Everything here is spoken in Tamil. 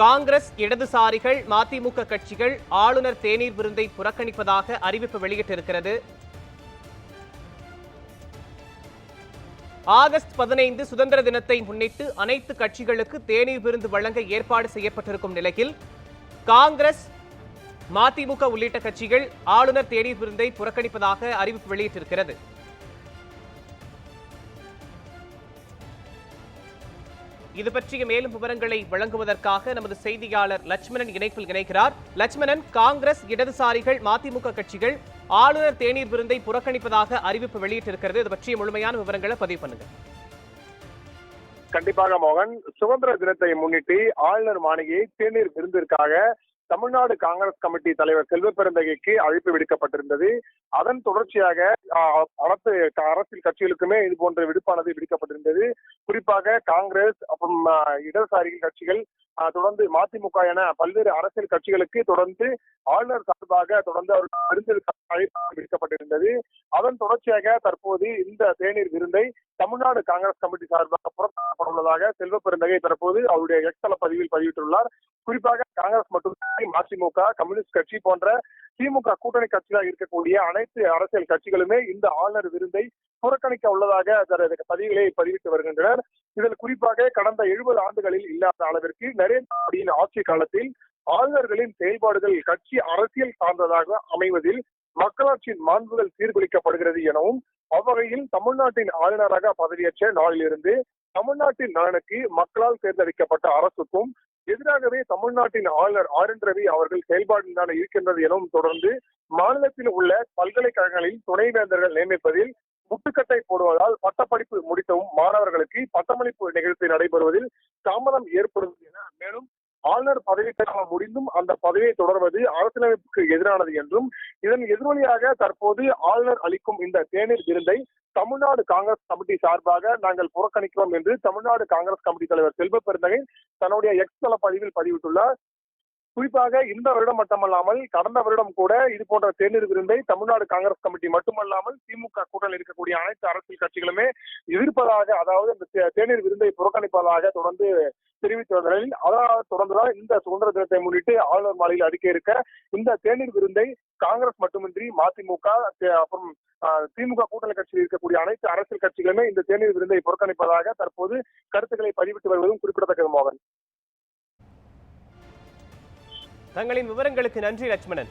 காங்கிரஸ் இடதுசாரிகள் மதிமுக கட்சிகள் ஆளுநர் தேநீர் விருந்தை புறக்கணிப்பதாக அறிவிப்பு வெளியிட்டிருக்கிறது. ஆகஸ்ட் பதினைந்து சுதந்திர தினத்தை முன்னிட்டு அனைத்து கட்சிகளுக்கு தேநீர் விருந்து வழங்க ஏற்பாடு செய்யப்பட்டிருக்கும் நிலையில் காங்கிரஸ் மதிமுக உள்ளிட்ட கட்சிகள் ஆளுநர் தேநீர் விருந்தை புறக்கணிப்பதாக அறிவிப்பு வெளியிட்டிருக்கிறது. இது பற்றிய மேலும் விவரங்களை வழங்குவதற்காக நமது செய்தியாளர் லட்சுமணன் இணைப்பில் இணைக்கிறார் லட்சுமணன் காங்கிரஸ் இடதுசாரிகள் மதிமுக கட்சிகள் ஆளுநர் தேநீர் விருந்தை புறக்கணிப்பதாக அறிவிப்பு வெளியிட்டிருக்கிறது. இது பற்றிய முழுமையான விவரங்களை பதிவு பண்ணுங்க. கண்டிப்பாக மோகன் சுதந்திர தினத்தை முன்னிட்டு ஆளுநர் மாளிகையை தேநீர் விருந்திற்காக தமிழ்நாடு காங்கிரஸ் கமிட்டி தலைவர் செல்வ பெருந்தகைக்கு அழைப்பு விடுக்கப்பட்டிருந்தது. அதன் தொடர்ச்சியாக அரசு அரசியல் கட்சிகளுக்குமே இது போன்ற விடுப்பானது விடுக்கப்பட்டிருந்தது. குறிப்பாக காங்கிரஸ் அப்புறம் இடதுசாரிகள் கட்சிகள் தொடர்ந்து மதிமுக என பல்வேறு அரசியல் கட்சிகளுக்கு தொடர்ந்து ஆளுநர் சார்பாக தொடர்ந்து அவர்கள் விருந்திற்கு அழைப்பு விடுக்கப்பட்டிருந்தது. அதன் தொடர்ச்சியாக தற்போது இந்த தேநீர் விருந்தை தமிழ்நாடு காங்கிரஸ் கமிட்டி சார்பாக புறப்பட உள்ளதாக செல்வ பெருந்தகை தற்போது அவருடைய எக்ஸல பதிவில் பதிவிட்டுள்ளார். குறிப்பாக காங்கிரஸ் மட்டுமின்றி மதிமுக கம்யூனிஸ்ட் கட்சி போன்ற திமுக கூட்டணி கட்சியாக இருக்கக்கூடிய அனைத்து அரசியல் கட்சிகளுமே இந்த ஆளுநர் விருந்தை புறக்கணிக்க உள்ளதாக பதிவுகளை பதிவிட்டு வருகின்றனர். இதில் குறிப்பாக கடந்த எழுபது ஆண்டுகளில் இல்லாத அளவிற்கு நரேந்திர மோடியின் ஆட்சி காலத்தில் ஆளுநர்களின் செயல்பாடுகள் கட்சி அரசியல் சார்ந்ததாக அமைவதில் மக்களாட்சியின் மாண்புகள் சீர்குலைக்கப்படுகிறது எனவும் அவ்வகையில் தமிழ்நாட்டின் ஆளுநராக பதவியேற்ற நாளிலிருந்து தமிழ்நாட்டின் நலனுக்கு மக்களால் தேர்ந்தெடுக்கப்பட்ட அரசுக்கும் எதிராகவே தமிழ்நாட்டின் ஆளுநர் ஆர் என் ரவி அவர்கள் செயல்பாட்டில் இருக்கின்றது எனவும் தொடர்ந்து மாநிலத்தில் உள்ள பல்கலைக்கழகங்களில் துணைவேந்தர்கள் நியமிப்பதில் முட்டுக்கட்டை போடுவதால் பட்டப்படிப்பு முடித்தவும் மாணவர்களுக்கு பட்டமளிப்பு நிகழ்ச்சி நடைபெறுவதில் தாமதம் ஏற்படுவது என மேலும் ஆளுநர் பதவிக்காலம் முடிந்தும் அந்த பதவியை தொடர்வது அரசியலமைப்புக்கு எதிரானது என்றும் இதன் எதிரொலியாக தற்போது ஆளுநர் அளிக்கும் இந்த தேநீர் விருந்தை தமிழ்நாடு காங்கிரஸ் கமிட்டி சார்பாக நாங்கள் புறக்கணிக்கிறோம் என்று தமிழ்நாடு காங்கிரஸ் கமிட்டி தலைவர் செல்வ பெருந்தகை தன்னுடைய எக்ஸ் தள பதிவில் பதிவிட்டுள்ளார். குறிப்பாக இந்த வருடம் மட்டுமல்லாமல் கடந்த வருடம் கூட இது போன்ற தேநீர் விருந்தை தமிழ்நாடு காங்கிரஸ் கமிட்டி மட்டுமல்லாமல் திமுக கூட்டணியில் இருக்கக்கூடிய அனைத்து அரசியல் கட்சிகளுமே எதிர்ப்பதாக அதாவது இந்த தேநீர் விருந்தை புறக்கணிப்பதாக தொடர்ந்து தெரிவித்து வந்த நிலையில் அதனால் தொடர்ந்துதான் இந்த சுதந்திர தினத்தை முன்னிட்டு ஆளுநர் மாளிகையில் அறிக்கை இருக்க இந்த தேநீர் விருந்தை காங்கிரஸ் மட்டுமின்றி மதிமுக அப்புறம் திமுக கூட்டணி கட்சியில் இருக்கக்கூடிய அனைத்து அரசியல் கட்சிகளுமே இந்த தேநீர் விருந்தை புறக்கணிப்பதாக தற்போது கருத்துக்களை பதிவிட்டு வருவதும் குறிப்பிடத்தக்கது மோகன் தங்களின் விவரங்களுக்கு நன்றி லட்சுமணன்.